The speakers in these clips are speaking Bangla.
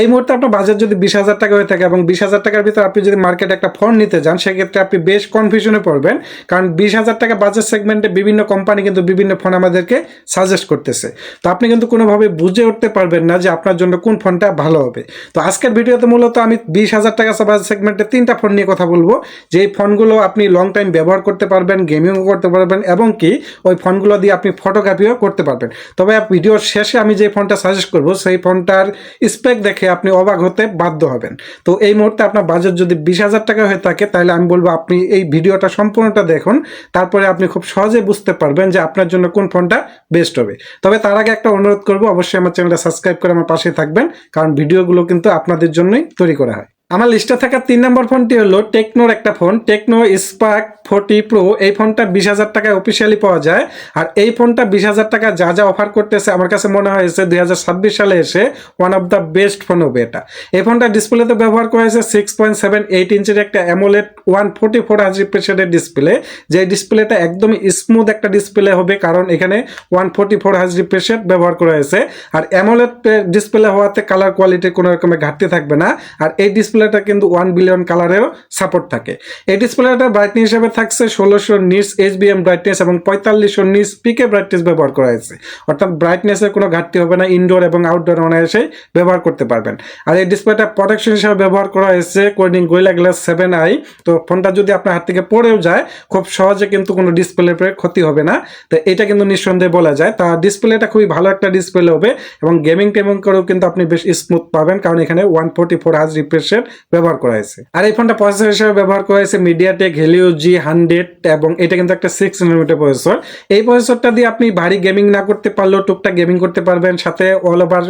এই মুহূর্তে আপনার বাজেট যদি বিশ হাজার টাকা হয়ে থাকে এবং বিশ হাজার টাকার ভিতরে আপনি যদি মার্কেটে একটা ফোন নিতে যান, সেক্ষেত্রে আপনি বেশ কনফিউশনে পড়বেন। কারণ বিশ হাজার টাকা বাজেট সেগমেন্টে বিভিন্ন কোম্পানি কিন্তু বিভিন্ন ফোন আমাদেরকে সাজেস্ট করতেছে। তো আপনি কিন্তু কোনোভাবে বুঝে উঠতে পারবেন না যে আপনার জন্য কোন ফোনটা ভালো হবে। তো আজকের ভিডিওতে মূলত আমি বিশ হাজার টাকা বাজেট সেগমেন্টে তিনটা ফোন নিয়ে কথা বলব। যে এই ফোনগুলো আপনি লং টাইম ব্যবহার করতে পারবেন গেমিংও করতে পারবেন এবং কি ওই ফোনগুলো দিয়ে আপনি ফটোগ্রাফিও করতে পারবেন। তবে ভিডিওর শেষে আমি যে ফোনটা সাজেস্ট করব, সেই ফোনটার স্পেক দেখে আপনি অবাক হতে বাধ্য হবেন। তো এই মুহূর্তে আপনার বাজেট যদি বিশ হাজার টাকা হয়ে থাকে, তাহলে আমি বলব আপনি এই ভিডিওটা সম্পূর্ণটা দেখুন। তারপরে আপনি খুব সহজে বুঝতে পারবেন যে আপনার জন্য কোন ফোনটা বেস্ট হবে। তবে তার আগে একটা অনুরোধ করব, অবশ্যই আমার চ্যানেলটা সাবস্ক্রাইব করে আমার পাশে থাকবেন, কারণ ভিডিওগুলো কিন্তু আপনাদের জন্যই তৈরি করা হয়। আমার লিস্টে থাকা তিন নম্বর ফোনটি হলো টেকনোর একটা phone. Tecno Spark forty pro এই ফোনটা বিশ হাজার টাকায় অফিসিয়ালি পাওয়া যায়। আর এই ফোনটা বিশ হাজার টাকা যা যা অফার করতেছে, আমার কাছে মনে হয়েছে দুই হাজার ছাব্বিশ সালে এসে one of the best phone হবে এটা। এই ফোনটা ডিসপ্লেতে ব্যবহার করা হয়েছে সিক্স পয়েন্ট সেভেন এইট ইঞ্চের একটা অ্যামোলেট ওয়ান ফোর্টি ফোর হাজ রিপ্রেশনের ডিসপ্লে যে ডিসপ্লেটা একদমই স্মুথ একটা ডিসপ্লে হবে, কারণ এখানে ওয়ান ফোর্টি ফোর হাজ রিপ্রেশন ব্যবহার করা হয়েছে। আর অ্যামোলেট ডিসপ্লে হওয়াতে কালার কোয়ালিটির কোনো রকমের ঘাটতি থাকবে না। আর এই ডিসপ্লেটা কিন্তু ওয়ান বিলিয়ন কালারেরও সাপোর্ট থাকে। এই ডিসপ্লেটা ব্রাইটনেস হিসেবে থাকছে ষোলোশো nits H B M brightness এবং পঁয়তাল্লিশশো নিটস পিকে ব্রাইটনেস ব্যবহার করা হয়েছে। অর্থাৎ ব্রাইটনেসের কোনো ঘাটতি হবে না ইনডোর এবং আউটডোর অনায়াসেই ব্যবহার করতে পারবেন। আর এই ডিসপ্লেটা প্রোটেকশন হিসেবে ব্যবহার করা হয়েছে Corning Gorilla glass seven i তো ফোনটা যদি আপনার হাত থেকে পড়েও যায়, খুব সহজে কিন্তু কোনো ডিসপ্লে ক্ষতি হবে না। তো এটা কিন্তু নিঃসন্দেহে বলা যায়। তা ডিসপ্লেটা খুবই ভালো একটা ডিসপ্লে হবে এবং গেমিং টেমিং করেও কিন্তু আপনি বেশ স্মুথ পাবেন। কারণ এখানে ওয়ান ফোর্টি ফোর হাজ রিফ্রেশের ব্যবহার করা হয়েছে। আর এই ফোনটা প্রসেসর হিসেবে ব্যবহার করা হয়েছে মিডিয়াটেক হেলিও জি হান্ড্রেড এবং এটা কিন্তু একটা সিক্স নানোমিটার প্রসেসর এই প্রসেসরটা দিয়ে আপনি ভারী গেমিং না করতে পারলেও টুকটাক গেমিং করতে পারবেন। সাথে অল ওভার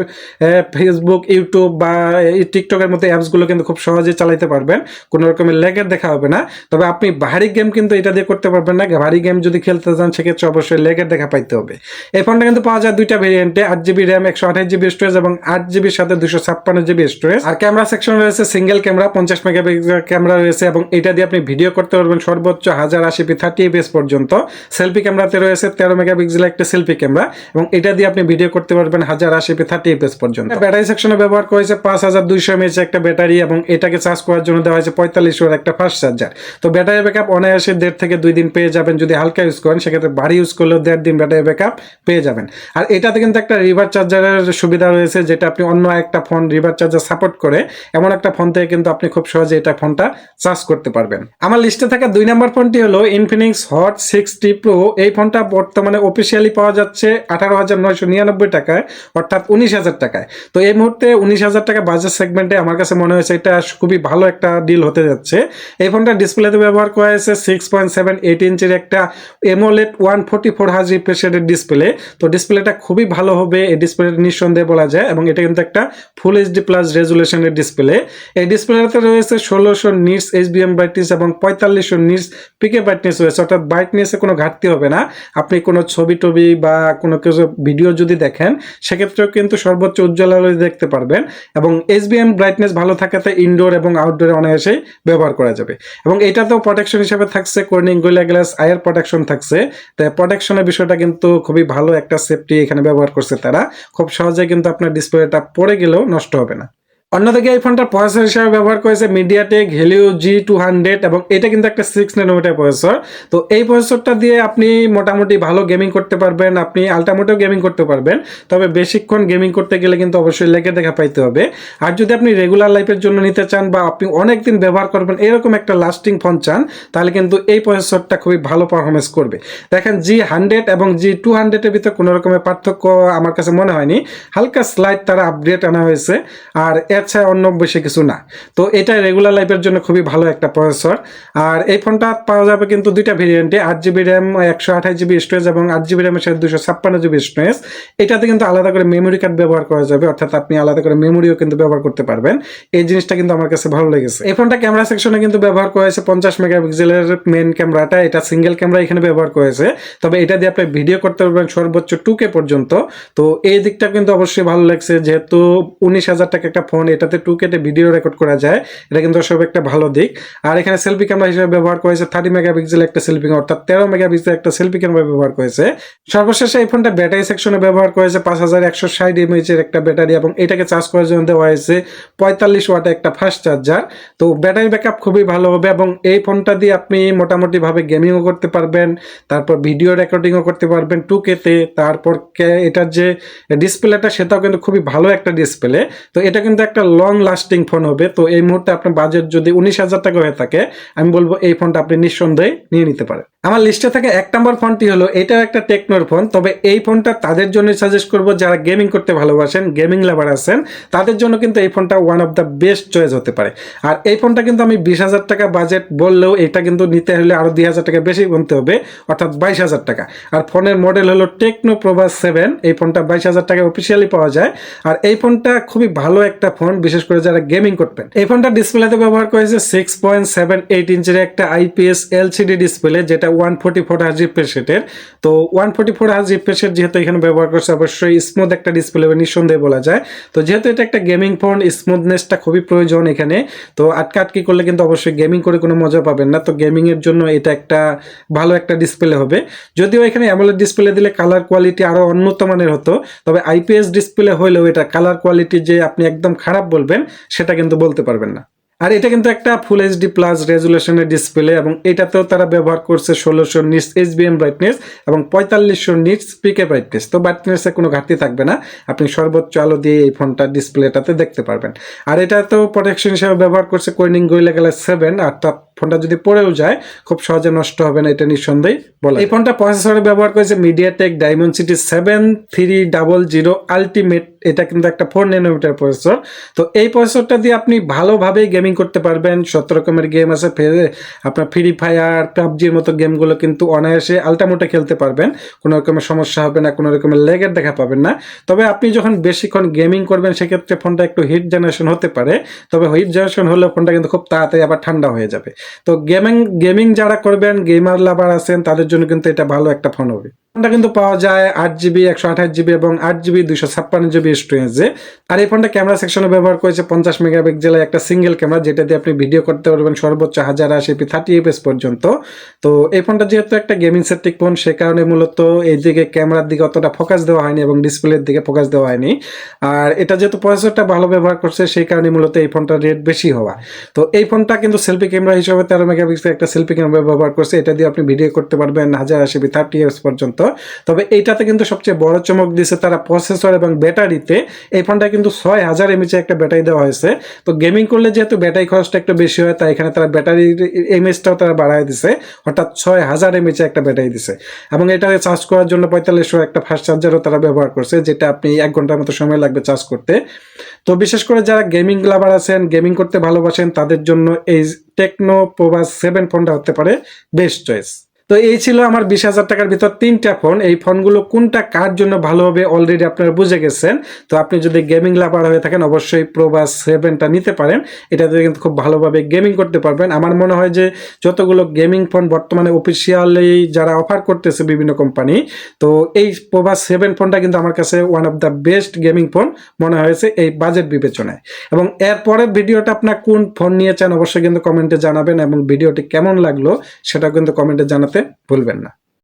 ফেসবুক ইউটিউব বা টিকটকের মতো অ্যাপসগুলো কিন্তু খুব সহজে চালাতে পারবেন। কোনো রকমের লেগের দেখা হবে না। তবে আপনি ভারী গেম কিন্তু এটা দিয়ে করতে পারবেন না। ভারী গেম যদি খেলতে চান, সেক্ষেত্রে অবশ্যই লেগের দেখা পাইতে হবে। এই ফোনটা কিন্তু পাওয়া যায় দুইটা ভেরিয়েন্টে আট জিবি র্যাম একশো আঠাশ জিবি স্টোরেজ এবং আট জিবির সাথে দুশো ছাপ্পান্ন জিবি স্টোরেজ আর ক্যামেরা সেকশন রয়েছে সিঙ্গেল ক্যামেরা, পঞ্চাশ মেগাপিক্সেল ক্যামেরা রয়েছে এবং এটা দিয়ে আপনি ভিডিও করতে পারবেন সর্বোচ্চ হাজার আশি পি থার্টি এপিএস পর্যন্ত। সেলফি ক্যামেরাতে রয়েছে তেরো মেগাপিক্সেল একটা সেলফি ক্যামেরা এবং এটা দিয়ে আপনি ভিডিও করতে পারবেন হাজার আশি পি থার্টি এপিএস পর্যন্ত। ব্যাটারি সেকশনে ব্যবহার করেছে পাঁচ হাজার দুইশো এমএচ একটা ব্যাটারি এবং এটাকে চার্জ করার জন্য দেওয়া হয়েছে পঁয়তাল্লিশ ওয়ার একটা ফাস্ট চার্জার তো ব্যাটারি ব্যাকআপ অনায়াসে দেড় থেকে দুই দিন পেয়ে যাবেন যদি হালকা ইউজ করেন, সেক্ষেত্রে ভারী ইউজ করলেও দেড় দিন ব্যাটারি ব্যাকআপ পেয়ে যাবেন। আর এটাতে কিন্তু একটা রিভার চার্জারের সুবিধা রয়েছে যেটা আপনি অন্য একটা ফোন রিভার চার্জার সাপোর্ট করে এমন একটা ফোন থেকে কিন্তু আপনি খুব সহজে এটা ফোনটা চার্জ করতে পারবেন। আমার লিস্টে থাকা দুই নম্বর ফোনটি হলো ইনফিনিক্স হট সিক্সটি প্রো এই ফোনটা বর্তমানে অফিসিয়ালি পাওয়া যাচ্ছে আঠারো হাজার নয়শো নিরানব্বই টাকায়, অর্থাৎ উনিশ হাজার টাকায়। তো এই মুহূর্তে উনিশ হাজার টাকা বাজার সেগমেন্টে আমার কাছে মনে হয়েছে এটা খুবই ভালো একটা ডিল হতে যাচ্ছে। এই ফোনটা ডিসপ্লেতে ব্যবহার করা হয়েছে সিক্স পয়েন্ট সেভেন এইট ইঞ্চের একটা এমোলেট ওয়ান ফোর্টি ফোর হাজ রিফ্রেশের ডিসপ্লে তো ডিসপ্লেটা খুবই ভালো হবে, এই ডিসপ্লেটা নিঃসন্দেহে বলা যায় এবং এটা কিন্তু একটা ফুল এইচডি প্লাস রেজুলেশনের ডিসপ্লে এই ডিসপ্লেতে রয়েছে ষোলোশো নিটস এইচবিএম ব্রাইটনেস এবং পঁয়তাল্লিশশো নিটস পিকে ব্রাইটনেস রয়েছে। অর্থাৎ ব্রাইটনেসে কোনো ঘাটতি হবে না। আপনি কোনো ছবি টবি বা কোনো কিছু ভিডিও যদি দেখেন, সেক্ষেত্রেও কিন্তু সর্বোচ্চ উজ্জ্বল আলো দেখতে পারবেন এবং এইচবিএম ব্রাইটনেস ভালো থাকাতে ইনডোর এবং আউটডোরে অনায়াসেই ব্যবহার করা যাবে। এবং এটাতেও প্রোটেকশন হিসেবে থাকছে কোর্নিং গোলা গ্লাস আয়ার প্রোটেকশন থাকছে। তাই প্রোটেকশনের বিষয়টা কিন্তু খুবই ভালো একটা সেফটি এখানে ব্যবহার করছে তারা। খুব সহজে কিন্তু আপনার ডিসপ্লেটা পড়ে গেলেও নষ্ট হবে না। অন্যদিকে এই ফোনটা প্রসেসর হিসেবে ব্যবহার করেছে MediaTek Helio G two hundred এবং এটা কিন্তু একটা সিক্স নানোমিটার প্রসেসর তো এই প্রসেসরটা দিয়ে আপনি মোটামুটি ভালো গেমিং করতে পারবেন, আপনি আলটামোটেও গেমিং করতে পারবেন। তবে বেশিক্ষণ গেমিং করতে গেলে কিন্তু অবশ্যই লেগে দেখা পাইতে হবে। আর যদি আপনি রেগুলার লাইফের জন্য নিতে চান বা আপনি অনেক দিন ব্যবহার করবেন, এরকম একটা লাস্টিং ফোন চান, তাহলে কিন্তু এই প্রসেসরটা খুবই ভালো পারফরমেন্স করবে। দেখেন জি হান্ড্রেড এবং জি টু হান্ড্রেডের ভিতরে কোনো রকমের পার্থক্য আমার কাছে মনে হয়নি। হালকা স্লাইড তারা আপডেট আনা হয়েছে। আর এর ছাড়া অন্য বেশি কিছু না। তো এটা রেগুলার লাইফের জন্য খুবই ভালো একটা প্রসেসর আর এই ফোনটা পাওয়া যাবে কিন্তু দুইটা ভেরিয়েন্টে আট জিবি র্যাম একশো আঠাশ জিবি স্টোরেজ এবং আট জিবি র্যামের সাথে দুশো ছাপ্পান্ন জিবি স্টোরেজ এটাতে কিন্তু আলাদা করে মেমোরি কার্ড ব্যবহার করা যাবে, অর্থাৎ আপনি আলাদা করে মেমোরিও কিন্তু ব্যবহার করতে পারবেন। এই জিনিসটা কিন্তু আমার কাছে ভালো লেগেছে। এই ফোনটা ক্যামেরা সেকশনে কিন্তু ব্যবহার করা হয়েছে পঞ্চাশ মেগাপিক্সেলের মেন ক্যামেরাটা এটা সিঙ্গেল ক্যামেরা এখানে ব্যবহার করেছে তবে এটা দিয়ে আপনি ভিডিও করতে পারবেন সর্বোচ্চ টু কে পর্যন্ত। তো এই দিকটা কিন্তু অবশ্যই ভালো লাগছে, যেহেতু উনিশ হাজার টাকা একটা ফোন এটাতে টু কেটে ভিডিও রেকর্ড করা যায়। এটা কিন্তু সব একটা ভালো দিক। আর এখানে সেলফি ক্যামেরা হিসেবে ব্যবহার করেছে থার্টি মেগাপিক্সেল একটা সেলফি অর্থাৎ তেরো মেগাপিক্সেল একটা সেলফি ক্যামেরা ব্যবহার করেছে। সর্বশেষে এই ফোনটা ব্যাটারি সেকশনে ব্যবহার করেছে পাঁচ হাজার একশো ষাট এমএইচ এর একটা ব্যাটারি এবং এটাকে চার্জ করার জন্য দেওয়া হয়েছে পঁয়তাল্লিশ ওয়াটের একটা ফাস্ট চার্জার তো ব্যাটারি ব্যাকআপ খুবই ভালো হবে এবং এই ফোনটা দিয়ে আপনি মোটামুটি ভাবে গেমিংও করতে পারবেন, তারপর ভিডিও রেকর্ডিংও করতে পারবেন টু কেতে তারপর এটার যে ডিসপ্লেটা সেটাও কিন্তু খুবই ভালো একটা ডিসপ্লে তো এটা কিন্তু লং লাস্টিং ফোন হবে, তো এই মুহূর্তে আপনার বাজেট যদি উনিশ হাজার টাকা হয়ে থাকে, আমি বলব এই ফোনটা আপনি নিঃসন্দেহে নিয়ে নিতে পারেন। আমার লিস্টে থাকে এক নম্বর ফোনটি হলো, এটাও একটা টেকনোর ফোন তবে এই ফোনটা তাদের জন্য সাজেস্ট করব, যারা গেমিং করতে ভালোবাসেন গেমিং লাভার আছেন, তাদের জন্য কিন্তু এই ফোনটা one of the best choice হতে পারে। আর এই ফোনটা কিন্তু আমি বিশ হাজার টাকা বাজেট বললেও এটা কিন্তু নিতে হলে আরও দুই হাজার টাকা বেশি গুনতে হবে, অর্থাৎ বাইশ হাজার টাকা। আর ফোনের মডেল হলো টেকনো প্রভাস সেভেন এই ফোনটা বাইশ হাজার টাকা অফিসিয়ালি পাওয়া যায়। আর এই ফোনটা খুবই ভালো একটা ফোন বিশেষ করে যারা গেমিং করবেন এই ফোনটা ডিসপ্লেতে ব্যবহার করেছে সিক্স পয়েন্ট সেভেন এইট ইঞ্চের একটা আইপিএস এলসিডি ডিসপ্লে যেটা ওয়ান ফোর্টি ফোর হাজ রিফ্রেশেটের তো ওয়ান ফোর্টি ফোর হাজ রিফ্রেশের যেহেতু এখানে ব্যবহার করছে, অবশ্যই স্মুথ একটা ডিসপ্লে নিঃসন্দেহে বলা যায়। তো যেহেতু এটা একটা গেমিং ফোন স্মুথনেসটা খুবই প্রয়োজন এখানে। তো আটকা আটকি করলে কিন্তু অবশ্যই গেমিং করে কোনো মজা পাবেন না। তো গেমিং এর জন্য এটা একটা ভালো একটা ডিসপ্লে হবে। যদিও এখানে অ্যামোলেড ডিসপ্লে দিলে কালার কোয়ালিটি আরও উন্নত মানের হতো, তবে আইপিএস ডিসপ্লে হলেও এটা কালার কোয়ালিটি যে আপনি একদম খারাপ বলবেন, সেটা কিন্তু বলতে পারবেন না। আর এটা কিন্তু একটা ফুল এইচডি প্লাস রেজুলেশনের ডিসপ্লে এবং এটাতেও তারা ব্যবহার করছে ষোলোশো নিটস এইচবিএম ব্রাইটনেস এবং পঁয়তাল্লিশশো নিটস পিকে ব্রাইটনেস তো ব্রাইটনেসে কোনো ঘাটতি থাকবে না, আপনি সর্বোচ্চ আলো দিয়ে এই ফোনটা ডিসপ্লেটাতে দেখতে পারবেন। আর এটা তো প্রোটেকশন হিসেবে ব্যবহার করছে কোইনিং গোয়েলা গেলে সেভেন অর্থাৎ ফোনটা যদি পড়েও যায়, খুব সহজে নষ্ট হবে না, এটা নিঃসন্দেহে বলে এই ফোনটা প্রসেসরে ব্যবহার করেছে MediaTek Dimensity seven three double zero ultimate এটা কিন্তু একটা ফোর ন্যানোমিটার প্রসেসর তো এই প্রসেসরটা দিয়ে আপনি ভালোভাবে গেমিং করতে পারবেন। সত রকমের গেম আছে আপনার ফ্রি ফায়ার পাবজির মতো গেমগুলো কিন্তু অনায়াসে আলটামোটে খেলতে পারবেন। কোনো রকমের সমস্যা হবে না, কোনো রকমের লেগের দেখা পাবেন না। তবে আপনি যখন বেশিক্ষণ গেমিং করবেন, সেক্ষেত্রে ফোনটা একটু হিট জেনারেশন হতে পারে। তবে হিট জেনারেশন হলে ফোনটা কিন্তু খুব তাড়াতাড়ি আবার ঠান্ডা হয়ে যাবে। তো গেমিং গেমিং যারা করবেন গেমার লাভার আছেন, তাদের জন্য কিন্তু এটা ভালো একটা ফোন হবে। ফোনটা কিন্তু পাওয়া যায় আট জিবি, একশো আঠাশ জিবি এবং আট জিবি, দুইশো ছাপ্পান্ন জিবি স্টোরেজে আর এই ফোনটা ক্যামেরা সেকশনে ব্যবহার করেছে পঞ্চাশ মেগাপিক্সেলের একটা সিঙ্গেল ক্যামেরা যেটা দিয়ে আপনি ভিডিও করতে পারবেন সর্বোচ্চ হাজার আশি পি থার্টি এফএস পর্যন্ত। তো এই ফোনটা যেহেতু একটা গেমিং সেট্রিক ফোন সে কারণে মূলত এই দিকে ক্যামেরার দিকে অতটা ফোকাস দেওয়া হয়নি এবং ডিসপ্লের দিকে ফোকাস দেওয়া হয়নি। আর এটা যেহেতু প্রসেসরটা ভালো ব্যবহার করছে সেই কারণে মূলত এই ফোনটার রেট বেশি হওয়া। তো এই ফোনটা কিন্তু সেলফি ক্যামেরা হিসেবে তেরো মেগাপিক্সেল একটা সেলফি ক্যামেরা ব্যবহার করছে। এটা দিয়ে আপনি ভিডিও করতে পারবেন হাজার আশি পি থার্টি এফএস পর্যন্ত। তবে এইটাতে কিন্তু সবচেয়ে বড় চমক দিয়েছে তারা প্রসেসর এবং ব্যাটারিতে। এই ফোনটা কিন্তু ছয় হাজার এমএচে একটা ব্যাটারি দেওয়া হয়েছে। তো গেমিং করলে যেহেতু ব্যাটারি খরচটা একটু বেশি হয়, তাই এখানে তারা ব্যাটারির এমএচটাও তারা বাড়ায় দিছে। অর্থাৎ ছয় হাজার এমএচে একটা ব্যাটারি দিছে। এবং এটা চার্জ করার জন্য পঁয়তাল্লিশশো একটা ফাস্ট চার্জারও তারা ব্যবহার করছে, যেটা আপনি এক ঘণ্টার মতো সময় লাগবে চার্জ করতে। তো বিশেষ করে যারা গেমিং লাভার আছেন গেমিং করতে ভালোবাসেন, তাদের জন্য এই টেকনো প্রোভাস সেভেন ফোনটা হতে পারে বেস্ট চয়েস তো এই ছিল আমার বিশ হাজার টাকার ভিতর তিনটা ফোন এই ফোনগুলো কোনটা কার জন্য ভালো হবে অলরেডি আপনারা বুঝে গেছেন। তো আপনি যদি গেমিং লাভার হয়ে থাকেন, অবশ্যই প্রোভাস সেভেনটা নিতে পারেন। এটাতে কিন্তু খুব ভালোভাবে গেমিং করতে পারবেন। আমার মনে হয় যে যতগুলো গেমিং ফোন বর্তমানে অফিসিয়ালি যারা অফার করতেছে বিভিন্ন কোম্পানি তো এই প্রভাস সেভেন ফোনটা কিন্তু আমার কাছে one of the best gaming phone মনে হয়েছে এই বাজেট বিবেচনায়। এবং এর পরের ভিডিওটা আপনার কোন ফোন নিয়ে চান অবশ্যই কিন্তু কমেন্টে জানাবেন এবং ভিডিওটি কেমন লাগল সেটা কিন্তু কমেন্টে জানাতে ভুলবেন না।